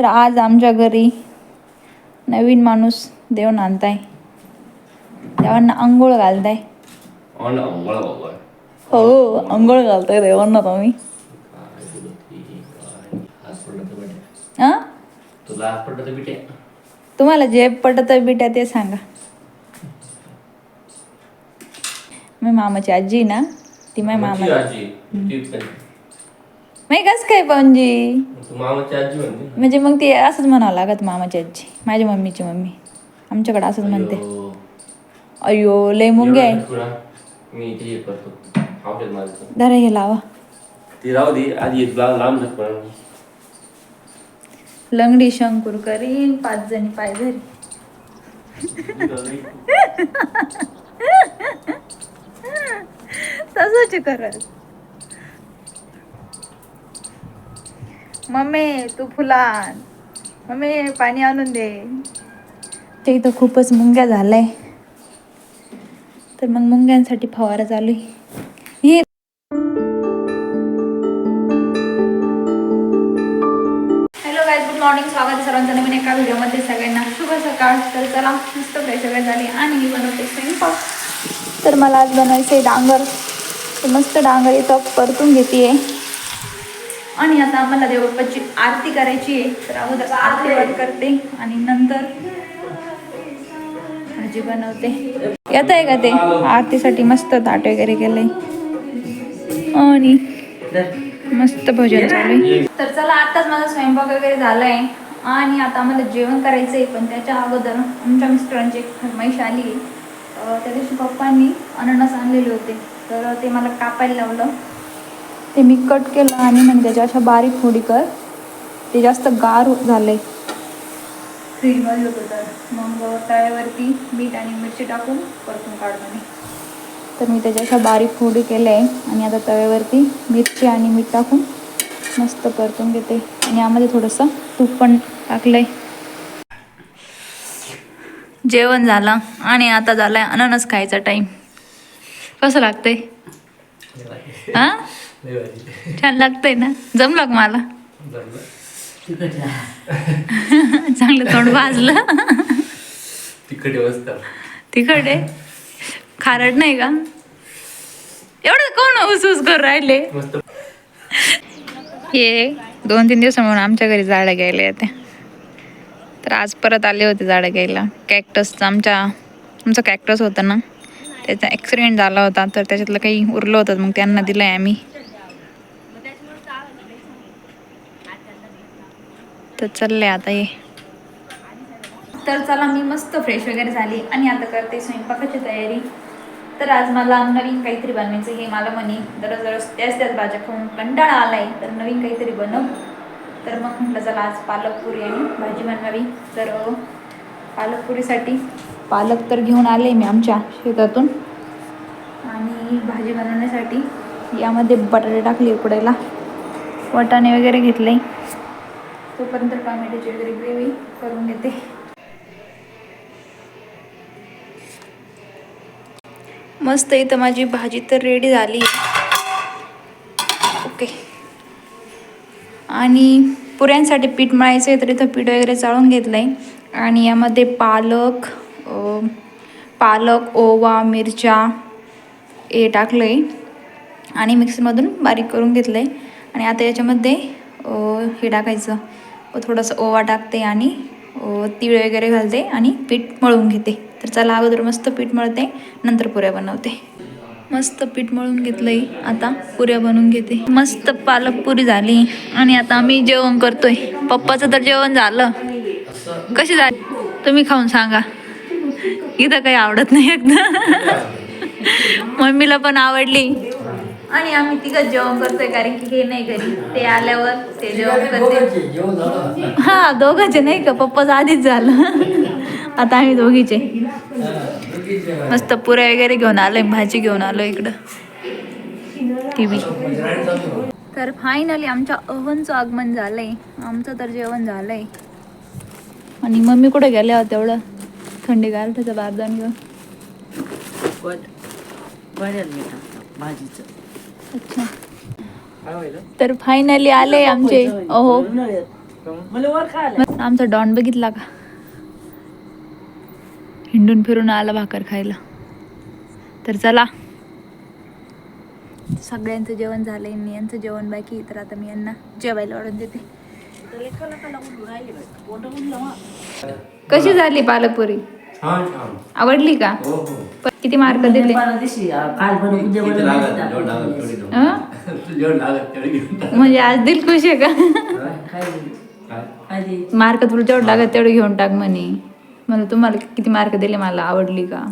तर आज आमच्या घरी नवीन माणूस देव आणताय. देवांना आंघोळ घालताय. हो हो आंघोळ घालताय देवांना तुम्ही. तुम्हाला जे पटत बिट्या ते सांगा. मी मामाची आजी ना ती माझ्या मामाची मामा आजी ती पण. मी कस काय पणजी मामाची आजी म्हणते. ना. म्हणजे मग ते असंच म्हणावं लागत मामाची आजी. माझ्या मम्मीची मम्मी. आमच्याकडे असंच म्हणते. अय्यो. अयो लय मुंगे आहे. मी हे करतो. धरा हे लावा. ती राहू दे आधी एक लांब लांब झक लंगडी शंकर करीन पाच जणी पाय धरी तसंच करत. मम्मी तू फुलान. मम्मी पाणी आणून दे. ते इथं खूपच मुंग्या झालाय. तर मग मुंग्यांसाठी फवारा चालू आहे. हॅलो गाईज गुड मॉर्निंग स्वागत आहे सर्वांचं नवीन एका व्हिडिओमध्ये सगळ्यांना. शुभ सकाळ. तर चला मस्त फ्रेश वगैरे झाली आणि मी बनवते स्वयंपाक. तर मला आज बनायचं आहे डांगर मस्त डांगर इथं परतून घेते आणि आता आम्हाला देवबाप्पाची आरती करायची आहे. तर अगोदर आरती करते आणि नंतर भाजी बनवते. येत आहे का ते? आरतीसाठी मस्त ताट वगैरे केलंय. आणि मस्त भजन चालू आहे. तर चला आताच माझा स्वयंपाक वगैरे झालाय. आणि आता आम्हाला जेवण करायचं आहे पण त्याच्या अगोदर आमच्या मिस्टरांची एक फरमाईश आली. त्या दिवशी पप्पांनी अननस आणलेले होते. तर ते मला कापायला लावलं. ते मी कट केलं आणि म्हणजे त्याच्या अशा बारीक फोडी कर. ते जास्त गार हो- फ्रीजमध्ये होतं तर. मग तव्यावरती मीठ आणि मिरची टाकून परतून मी. तर मी त्याच्या अशा बारीक फोडी केल्या आहे. आणि आता तव्यावरती मिरची आणि मीठ टाकून मस्त परतून घेते. आणि यामध्ये थोडंसं तूप पण टाकलं आहे जेवण झालं आणि आता झालाय अननस खायचा टाईम कसं लागतंय? हां? छान लागतंय ना? जमलं का मला? चांगलं तोंड भाजलं. तिखट तिखट आहे? खारट नाही का? एवढं कोण ऊस करून राहिले? हे दोन तीन दिवस म्हणून आमच्या घरी झाडं घ्यायला येते तर आज परत आले होते झाडं घ्यायला. कॅक्टसचं आमच्या आमचं कॅक्टस होतं ना? त्याचा ॲक्सिडेंट झाला होता तर त्याच्यातलं काही उरलं होतं मग त्यांना दिलं आहे आम्ही. तर चाललंय आता हे. तर चला मी मस्त फ्रेश वगैरे झाली आणि आता करते स्वयंपाकाची तयारी. तर आज मला नवीन काहीतरी बनवायचं हे मला म्हणे दररोज दररोज त्याच त्याच भाज्या खाऊन कंटाळा आलाय तर नवीन काहीतरी बनव. तर मग म्हटलं चला आज पालक पुरी आणि भाजी बनवावी. तर पालकपुरीसाठी पालक तर घेऊन आले मी आमच्या शेतातून. आणि भाजी बनवण्यासाठी यामध्ये बटाटे टाकले उकडायला. वटाणे वगैरे घेतले. तोपर्यंत टॉमॅटोची वगैरे ग्रेव्ही करून घेते. मस्त इथं माझी भाजी तर रेडी झाली. ओके. आणि पुऱ्यांसाठी पीठ मळायचं आहे तर इथं पीठ वगैरे चाळून घेतलं आहे आणि यामध्ये पालक पालक ओवा मिरच्या हे टाकलं आहे आणि मिक्सरमधून बारीक करून घेतलं आहे आणि आता याच्यामध्ये हे टाकायचं. थोडंसं ओवा टाकते आणि तीळ वगैरे घालते आणि पीठ मळून घेते. तर चला अगोदर मस्त पीठ मळते नंतर पुऱ्या बनवते. मस्त पीठ मळून घेतलंय. आता पुऱ्या बनवून घेते. मस्त पालक पुरी झाली. आणि आता आम्ही जेवण करतोय. पप्पाचं तर जेवण झालं. कशी झाली? तुम्ही खाऊन सांगा. इथं काही आवडत नाही एकदा. मम्मीला पण आवडली. आणि आम्ही तिघच जेवण करतोय कारण की हे नाही घरी. ते आल्यावर ते जेवण करते. हा दोघांचे नाही का? पप्पाचं आधीच झालं. आता आम्ही दोघीचे. मस्त पुऱ्या वगैरे घेऊन आलोय भाजी घेऊन आलो इकडं. टी व्ही तर फायनली आमच्या अहनचं आगमन झालंय. आमचं तर जेवण झालंय. आणि मम्मी कुठे गेल्या तेवढं थंडी गारठ्याचं बारदान घेऊन. भाजीचं. अच्छा. तर फायनली आले आमचे. अहो मग आमचा डॉन बघितला का? हिंडून फिरून आला भाकर खायला. तर चला. सगळ्यांचं जेवण झालंय मी यांचं जेवण बाकी तर आता मी यांना जेवायला वाढून देते. कशी झाली पालकपुरी? छान छान. आवडली का? हो हो. किती मार्क दिले? पण किती पण लागत जेवढ लागत तेवढी घेऊन हं? जेवढ लागत तेवढी घेऊन टाक. म्हणजे आज दिल खुश आहे का? काय काय काय? मार्क तुला जेवढं लागत तेवढं घेऊन टाक म्हणे. म्हणून तुम्हाला किती मार्क दिले मला आवडली का?